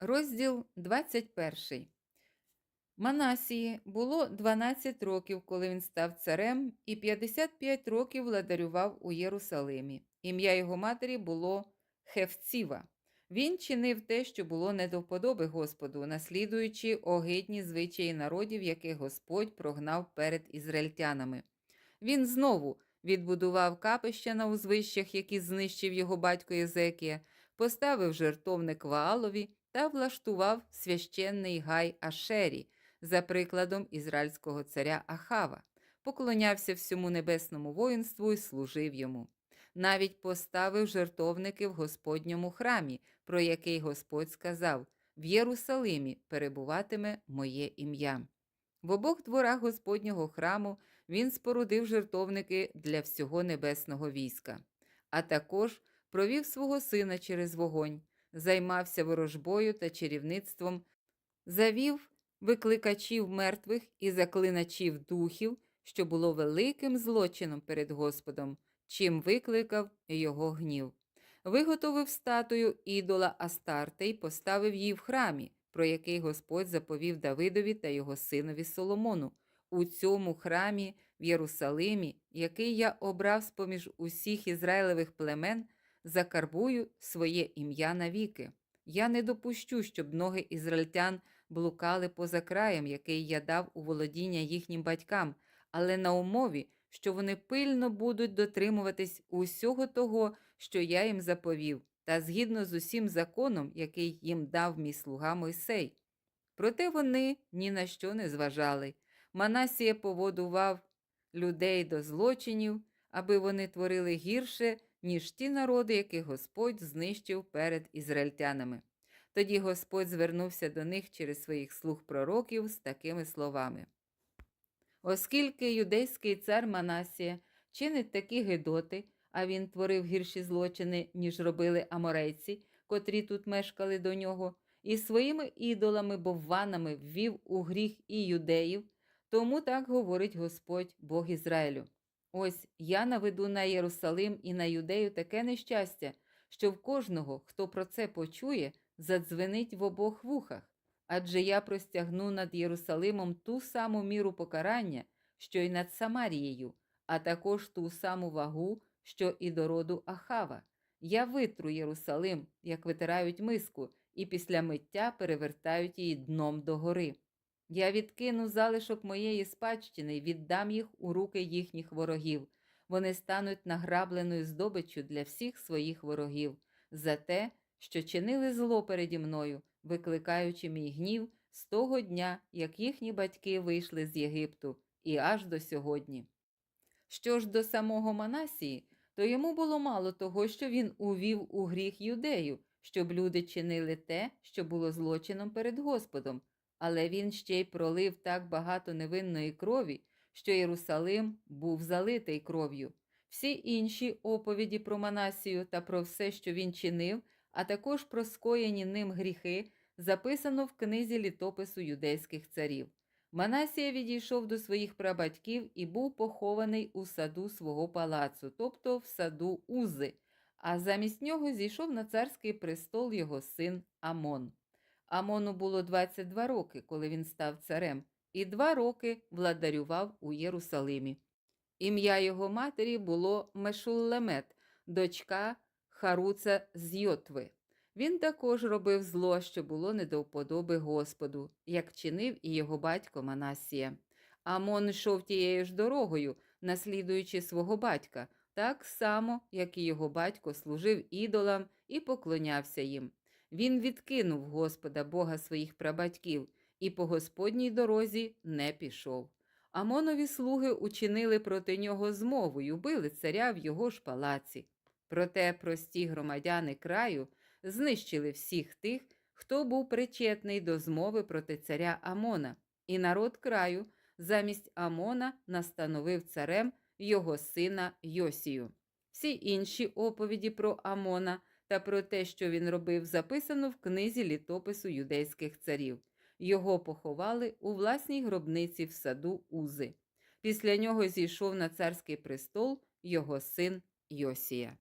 Розділ 21. Манасії було 12 років, коли він став царем, і 55 років владарював у Єрусалимі. Ім'я його матері було Хевціва. Він чинив те, що було не до вподоби Господу, наслідуючи огидні звичаї народів, яких Господь прогнав перед ізраїльтянами. Він знову відбудував капища на узвищах, які знищив його батько Єзекія, поставив жертовник Ваалові та влаштував священний гай Ашері за прикладом ізраїльського царя Ахава, поклонявся всьому небесному воїнству і служив йому. Навіть поставив жертовники в Господньому храмі, про який Господь сказав: В Єрусалимі перебуватиме моє ім'я. В обох дворах Господнього храму він спорудив жертовники для всього небесного війська, а також провів свого сина через вогонь, займався ворожбою та чарівництвом, завів викликачів мертвих і заклиначів духів, що було великим злочином перед Господом, чим викликав його гнів. Виготовив статую ідола Астарте й поставив її в храмі, про який Господь заповів Давидові та його синові Соломону. У цьому храмі в Єрусалимі, який я обрав з поміж усіх ізраїлевих племен, закарбую своє ім'я навіки. Я не допущу, щоб ноги ізраїльтян блукали поза краєм, який я дав у володіння їхнім батькам, але на умові, що вони пильно будуть дотримуватись усього того, що я їм заповів, та згідно з усім законом, який їм дав мій слуга Мойсей. Проте вони ні на що не зважали. Манасія поводував людей до злочинів, аби вони творили гірше, ніж ті народи, яких Господь знищив перед ізраїльтянами. Тоді Господь звернувся до них через своїх слуг пророків з такими словами. Оскільки юдейський цар Манасія чинить такі гидоти, а він творив гірші злочини, ніж робили аморейці, котрі тут мешкали до нього, і своїми ідолами бовванами ввів у гріх і юдеїв, тому так говорить Господь Бог Ізраїлю. Ось я наведу на Єрусалим і на юдею таке нещастя, що в кожного, хто про це почує, задзвенить в обох вухах, адже я простягну над Єрусалимом ту саму міру покарання, що й над Самарією, а також ту саму вагу, що і до роду Ахава. Я витру Єрусалим, як витирають миску, і після миття перевертають її дном догори. Я відкину залишок моєї спадщини і віддам їх у руки їхніх ворогів. Вони стануть награбленою здобиччю для всіх своїх ворогів за те, що чинили зло переді мною, викликаючи мій гнів з того дня, як їхні батьки вийшли з Єгипту, і аж до сьогодні. Що ж до самого Манасії, то йому було мало того, що він увів у гріх юдею, щоб люди чинили те, що було злочином перед Господом, але він ще й пролив так багато невинної крові, що Єрусалим був залитий кров'ю. Всі інші оповіді про Манасію та про все, що він чинив, а також про скоєні ним гріхи, записано в книзі літопису юдейських царів. Манасія відійшов до своїх прабатьків і був похований у саду свого палацу, тобто в саду Узи, а замість нього зійшов на царський престол його син Амон. Амону було 22 роки, коли він став царем, і два роки владарював у Єрусалимі. Ім'я його матері було Мешуллемет, дочка Харуца з Йотви. Він також робив зло, що було не до вподоби Господу, як чинив і його батько Манасія. Амон йшов тією ж дорогою, наслідуючи свого батька, так само, як і його батько служив ідолам і поклонявся їм. Він відкинув Господа Бога своїх прабатьків і по Господній дорозі не пішов. Амонові слуги учинили проти нього змову й убили царя в його ж палаці. Проте прості громадяни краю знищили всіх тих, хто був причетний до змови проти царя Амона, і народ краю замість Амона настановив царем його сина Йосію. Всі інші оповіді про Амона та про те, що він робив, записано в книзі літопису юдейських царів. Його поховали у власній гробниці в саду Узи. Після нього зійшов на царський престол його син Йосія.